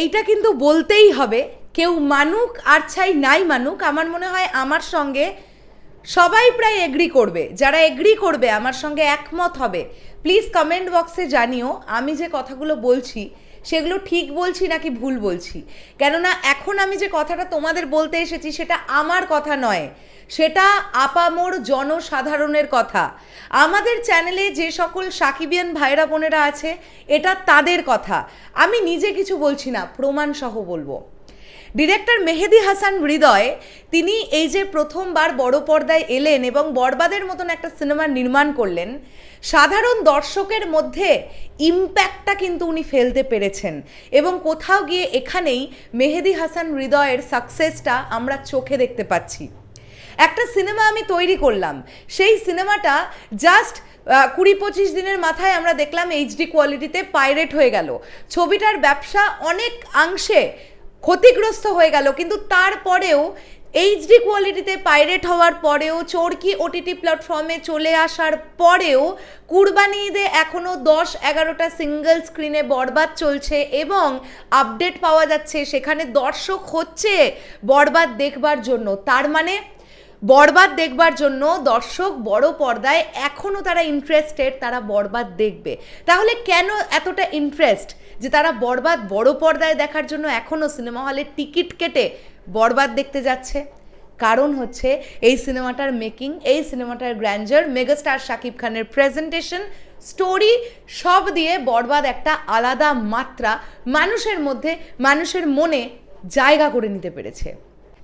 এইটা কিন্তু বলতেই হবে। কেউ মানুক আর ছাই নাই মানুক, আমার মনে হয় আমার সঙ্গে সবাই প্রায় এগ্রি করবে। যারা এগ্রি করবে, আমার সঙ্গে একমত হবে। প্লিজ কমেন্ট বক্সে জানিও, আমি যে কথাগুলো বলছি সেগুলো ঠিক বলছি নাকি ভুল বলছি? কেননা এখন আমি যে কথাটা তোমাদের বলতে এসেছি সেটা আমার কথা নয়। সেটা আপামোর জনসাধারণের কথা। আমাদের চ্যানেলে যে সকল সাকিবিয়ান ভাইরা বোনেরা আছে, এটা তাদের কথা। আমি নিজে কিছু বলছি না, প্রমাণসহ বলব। ডিরেক্টর মেহেদি হাসান হৃদয়, তিনি এই যে প্রথমবার বড় পর্দায় এলেন এবং বরবাদের মতন একটা সিনেমা নির্মাণ করলেন, সাধারণ দর্শকের মধ্যে ইম্প্যাক্টটা কিন্তু উনি ফেলতে পেরেছেন এবং কোথাও গিয়ে এখানেই মেহেদি হাসান হৃদয়ের সাকসেসটা আমরা চোখে দেখতে পাচ্ছি। একটা সিনেমা আমি তৈরি করলাম, সেই সিনেমাটা জাস্ট কুড়ি পঁচিশ দিনের মাথায় আমরা দেখলাম এইচডি কোয়ালিটিতে পাইরেট হয়ে গেল। ছবিটার ব্যবসা অনেক অংশে ক্ষতিগ্রস্ত হয়ে গেল। কিন্তু তারপরেও এইচডি কোয়ালিটিতে পাইরেট হওয়ার পরেও, চরকি ওটিটি প্ল্যাটফর্মে চলে আসার পরেও কুরবানি ঈদে এখনও দশ এগারোটা সিঙ্গেল স্ক্রিনে বরবাদ চলছে এবং আপডেট পাওয়া যাচ্ছে, সেখানে দর্শক হচ্ছে বরবাদ দেখবার জন্য। তার মানে বরবাদ দেখবার জন্য দর্শক বড় পর্দায় এখনও তারা ইন্টারেস্টেড তারা বরবাদ দেখবে। তাহলে কেন এতটা ইন্টারেস্ট যে তারা বরবাদ বড় পর্দায় দেখার জন্য এখনও সিনেমা হলে টিকিট কেটে বরবাদ দেখতে যাচ্ছে। কারণ হচ্ছে এই সিনেমাটার মেকিং, এই সিনেমাটার গ্র্যান্ডার মেগাস্টার শাকিব খানের প্রেজেন্টেশন, স্টোরি সব দিয়ে বরবাদ একটা আলাদা মাত্রা মানুষের মধ্যে, মানুষের মনে জায়গা করে নিতে পেরেছে।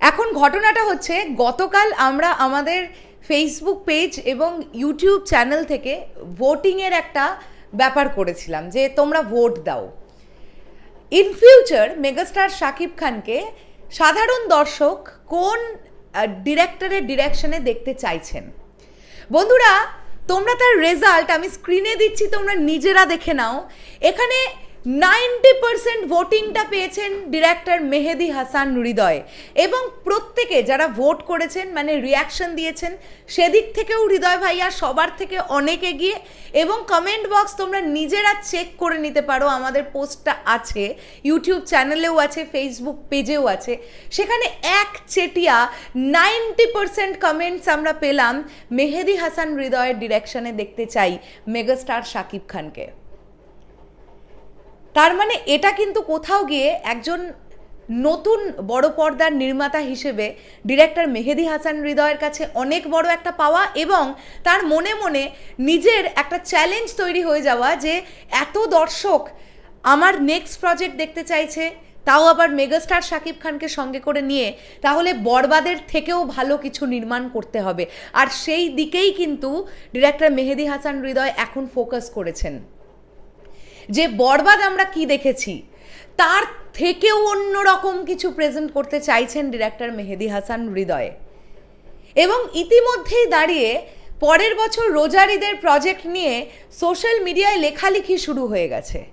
এখন ঘটনাটা হচ্ছে গতকাল আমরা আমাদের ফেসবুক পেজ এবং ইউটিউব চ্যানেল থেকে ভোটিংয়ের একটা ব্যাপার করেছিলাম যে তোমরা ভোট দাও। ইন ফিউচার মেগাস্টার শাকিব খানকে সাধারণ দর্শক কোন ডিরেক্টরের ডিরেকশনে দেখতে চাইছেন? বন্ধুরা, তোমরা তার রেজাল্ট আমি স্ক্রিনে দিচ্ছি, তোমরা নিজেরা দেখে নাও। এখানে নাইনটি পার্সেন্ট ভোটিংটা পেয়েছেন ডিরেক্টর মেহেদি হাসান হৃদয়। এবং প্রত্যেকে যারা ভোট করেছেন মানে রিয়াকশন দিয়েছেন, সেদিক থেকেও হৃদয় ভাইয়া সবার থেকে অনেক এগিয়ে। এবং কমেন্ট বক্স তোমরা নিজেরা চেক করে নিতে পারো, আমাদের পোস্টটা আছে ইউটিউব চ্যানেলেও আছে ফেসবুক পেজেও আছে। সেখানে এক চেটিয়া নাইনটি পার্সেন্ট কমেন্টস আমরা পেলাম, মেহেদি হাসান হৃদয়ের ডিরেকশনে দেখতে চাই মেগাস্টার শাকিব খানকে। তার মানে এটা কিন্তু কোথাও গিয়ে একজন নতুন বড় পর্দার নির্মাতা হিসেবে ডিরেক্টর মেহেদি হাসান হৃদয়ের কাছে অনেক বড় একটা পাওয়া এবং তার মনে মনে নিজের একটা চ্যালেঞ্জ তৈরি হয়ে যাওয়া যে এত দর্শক আমার নেক্সট প্রজেক্ট দেখতে চাইছে, তাও আবার মেগাস্টার শাকিব খানকে সঙ্গে করে নিয়ে, তাহলে বরবাদের থেকেও ভালো কিছু নির্মাণ করতে হবে। আর সেই দিকেই কিন্তু ডিরেক্টর মেহেদি হাসান হৃদয় এখন ফোকাস করেছেন। যে বরবাদ আমরা কি দেখেছি, তার থেকেও অন্যরকম কিছু প্রেজেন্ট করতে চাইছেন ডিরেক্টর মেহেদি হাসান হৃদয়ে। এবং ইতিমধ্যেই দাঁড়িয়ে পরের বছর রোজারিদের প্রজেক্ট নিয়ে সোশ্যাল মিডিয়ায় লেখালেখি শুরু হয়ে গেছে।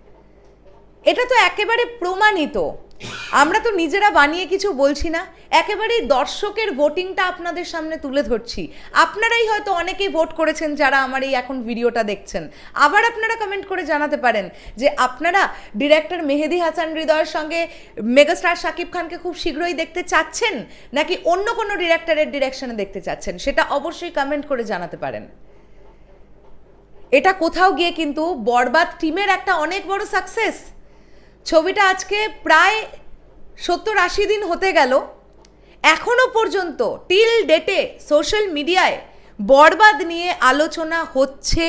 এটা তো একেবারে প্রমাণিত। আমরা তো নিজেরা বানিয়ে কিছু বলছি না, একেবারেই দর্শকের ভোটিংটা আপনাদের সামনে তুলে ধরছি। আপনারাই হয়তো অনেকেই ভোট করেছেন যারা আমার এই এখন ভিডিওটা দেখছেন। আবার আপনারা কমেন্ট করে জানাতে পারেন যে আপনারা ডিরেক্টর মেহেদি হাসান হৃদয়ের সঙ্গে মেগাস্টার শাকিব খানকে খুব শীঘ্রই দেখতে চাচ্ছেন, নাকি অন্য কোনো ডিরেক্টরের ডিরেকশনে দেখতে চাচ্ছেন? সেটা অবশ্যই কমেন্ট করে জানাতে পারেন। এটা কোথাও গিয়ে কিন্তু বরবাদ টিমের একটা অনেক বড় সাকসেস ছবিটা আজকে প্রায় সত্তর আশি দিন হতে গেল। এখনও পর্যন্ত টিল ডেটে সোশ্যাল মিডিয়ায় বরবাদ নিয়ে আলোচনা হচ্ছে।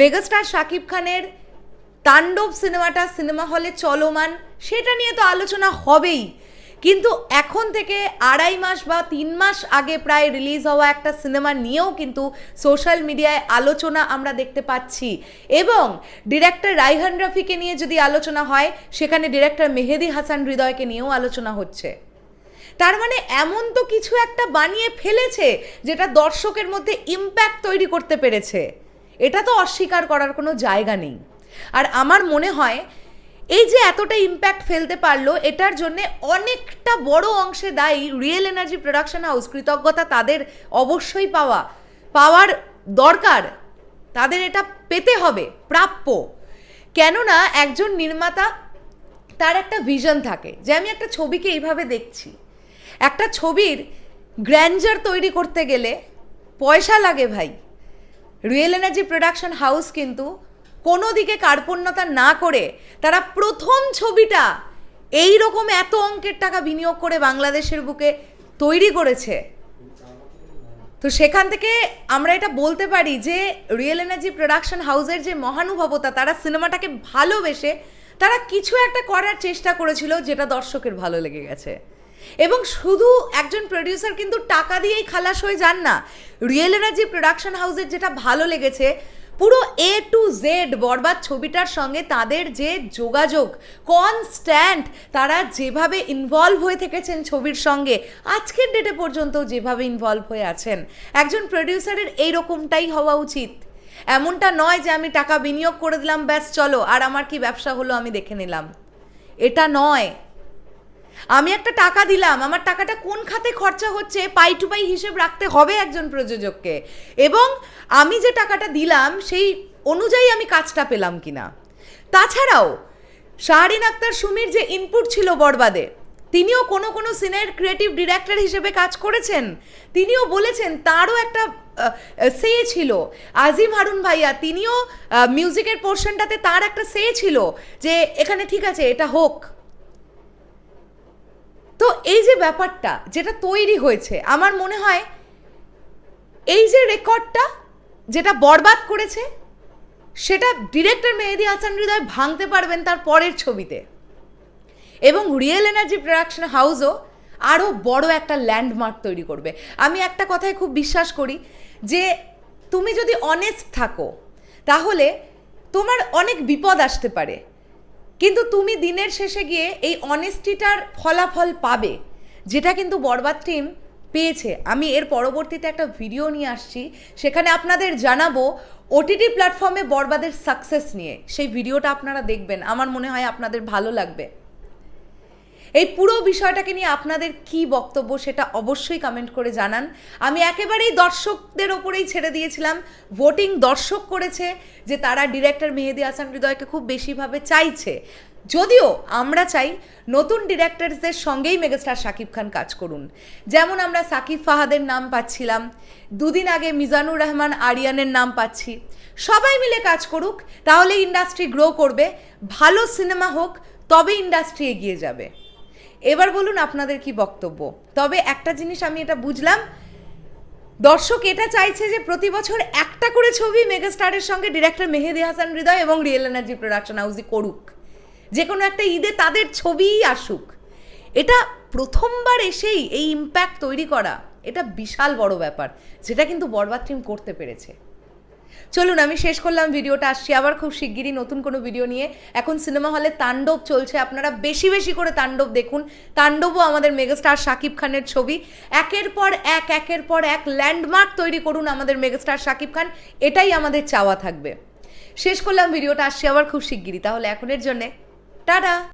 মেগাস্টার শাকিব খানের তাণ্ডব সিনেমাটা সিনেমা হলে চলমান, সেটা নিয়ে তো আলোচনা হবেই। কিন্তু এখন থেকে আড়াই মাস বা তিন মাস আগে প্রায় রিলিজ হওয়া একটা সিনেমা নিয়েও কিন্তু সোশ্যাল মিডিয়ায় আলোচনা আমরা দেখতে পাচ্ছি। এবং ডিরেক্টর রাইহান রফিকে নিয়ে যদি আলোচনা হয়, সেখানে ডিরেক্টর মেহেদি হাসান হৃদয়কে নিয়েও আলোচনা হচ্ছে। তার মানে এমন তো কিছু একটা বানিয়ে ফেলেছে, যেটা দর্শকের মধ্যে ইম্প্যাক্ট তৈরি করতে পেরেছে। এটা তো অস্বীকার করার কোনো জায়গা নেই। আর আমার মনে হয় এই যে এতটা ইম্প্যাক্ট ফেলতে পারল, এটার জন্য অনেকটা বড় অংশে দায়ী রিয়েল এনার্জি প্রোডাকশন হাউস কৃতজ্ঞতা তাদের অবশ্যই পাওয়া। পাওয়ার দরকার, তাদের এটা পেতে হবে, প্রাপ্য। কেননা একজন নির্মাতা, তার একটা ভিশন থাকে। যে আমি একটা ছবিকে এইভাবে দেখছি। একটা ছবির গ্র্যান্ডার তৈরি করতে গেলে পয়সা লাগে ভাই। রিয়েল এনার্জি প্রোডাকশন হাউস কিন্তু কোনো দিকে কার্পণ্যতা না করে তারা প্রথম ছবিটা এই রকম এত অঙ্কের টাকা বিনিয়োগ করে বাংলাদেশের বুকে তৈরি করেছে। তো সেখান থেকে আমরা এটা বলতে পারি যে রিয়েল এনার্জি প্রোডাকশন হাউসের যে মহানুভবতা, তারা সিনেমাটাকে ভালোবেসে তারা কিছু একটা করার চেষ্টা করেছিল যেটা দর্শকের ভালো লেগে গেছে। এবং শুধু একজন প্রডিউসার কিন্তু টাকা দিয়েই খালাস হয়ে যান না। রিয়েল এনার্জি প্রোডাকশন হাউসের যেটা ভালো লেগেছে পুরো এ টু জেড বরবাদ ছবিটার সঙ্গে তাদের যে যোগাযোগ কনস্ট্যান্ট তারা যেভাবে ইনভলভ হয়ে থেকেছেন ছবির সঙ্গে, আজকের ডেটে পর্যন্ত যেভাবে ইনভলভ হয়ে আছেন, একজন প্রডিউসারের এই রকমটাই হওয়া উচিত। এমনটা নয় যে আমি টাকা বিনিয়োগ করে দিলাম, ব্যাস চলো, আর আমার কি ব্যবসা হলো আমি দেখে নিলাম। এটা নয়। আমি একটা টাকা দিলাম, আমার টাকাটা কোন খাতে খরচা হচ্ছে পাই টু পাই হিসেব রাখতে হবে একজন প্রযোজককে। এবং আমি যে টাকাটা দিলাম, সেই অনুযায়ী আমি কাজটা পেলাম কিনা। তাছাড়াও, শাহরিন আক্তার সুমির যে ইনপুট ছিল বরবাদে, তিনিও কোনো কোনো সিনের ক্রিয়েটিভ ডিরেক্টর হিসেবে কাজ করেছেন। তিনিও বলেছেন, তারও একটা সে ছিল। আজিম হারুন ভাইয়া, তিনিও মিউজিকের পোর্শনটাতে তার একটা সে ছিল যে, এখানে ঠিক আছে, এটা হোক। তো এই যে ব্যাপারটা যেটা তৈরি হয়েছে, আমার মনে হয় এই যে রেকর্ডটা যেটা বরবাদ করেছে, সেটা ডিরেক্টর মেহেদি হাসান হৃদয় ভাঙতে পারবেন তার পরের ছবিতে। এবং রিয়েল এনার্জি প্রোডাকশন হাউসও আরও বড় একটা ল্যান্ডমার্ক তৈরি করবে। আমি একটা কথায় খুব বিশ্বাস করি যে তুমি যদি অনেস্ট থাকো, তাহলে তোমার অনেক বিপদ আসতে পারে। কিন্তু তুমি দিনের শেষে গিয়ে এই অনেস্টিটার ফলাফল পাবে, যেটা কিন্তু বরবাদ টিম পেয়েছে। আমি এর পরবর্তীতে একটা ভিডিও নিয়ে আসছি, সেখানে আপনাদের জানাব ওটিটি প্ল্যাটফর্মে বরবাদের সাকসেস নিয়ে। সেই ভিডিওটা আপনারা দেখবেন। আমার মনে হয় আপনাদের ভালো লাগবে। এই পুরো বিষয়টাকে নিয়ে আপনাদের কি বক্তব্য সেটা অবশ্যই কমেন্ট করে জানান। আমি একেবারেই দর্শকদের ওপরেই ছেড়ে দিয়েছিলাম। ভোটিং দর্শক করেছে যে তারা ডিরেক্টর মেহেদি হাসান হৃদয়কে খুব বেশিভাবে চাইছে। যদিও আমরা চাই নতুন ডিরেক্টরসদের সঙ্গেই মেগাস্টার শাকিব খান কাজ করুন। যেমন আমরা সাকিব ফাহাদের নাম পাচ্ছিলাম, দুদিন আগে মিজানুর রহমান আরিয়ানের নাম পাচ্ছি। সবাই মিলে কাজ করুক তাহলে ইন্ডাস্ট্রি গ্রো করবে। ভালো সিনেমা হোক তবে ইন্ডাস্ট্রি এগিয়ে যাবে। এবার বলুন আপনাদের কি বক্তব্য। তবে একটা জিনিস আমি এটা বুঝলাম, দর্শক এটা চাইছে যে প্রতি বছর একটা করে ছবি মেগাস্টারের সঙ্গে ডিরেক্টর মেহেদি হাসান হৃদয় এবং রিয়েল এনার্জি প্রোডাকশন হাউসই করুক। যে কোনো একটা ঈদে তাদের ছবিই আসুক। এটা প্রথমবার এসেই এই ইম্প্যাক্ট তৈরি করা, এটা বিশাল বড় ব্যাপার, যেটা কিন্তু বরবাদ টিম করতে পেরেছে। চলুন, আমি শেষ করলাম ভিডিওটা, আসছি আবার খুব শিগগিরই নতুন কোনো ভিডিও নিয়ে। এখন সিনেমা হলে তাণ্ডব চলছে, আপনারা বেশি বেশি করে তাণ্ডব দেখুন। তাণ্ডবও আমাদের মেগাস্টার শাকিব খানের ছবি। একের পর এক, একের পর এক ল্যান্ডমার্ক তৈরি করুন আমাদের মেগাস্টার শাকিব খান, এটাই আমাদের চাওয়া থাকবে। শেষ করলাম ভিডিওটা, আসছি আবার খুব শিগগিরই। তাহলে এখনের জন্যে, টাটা!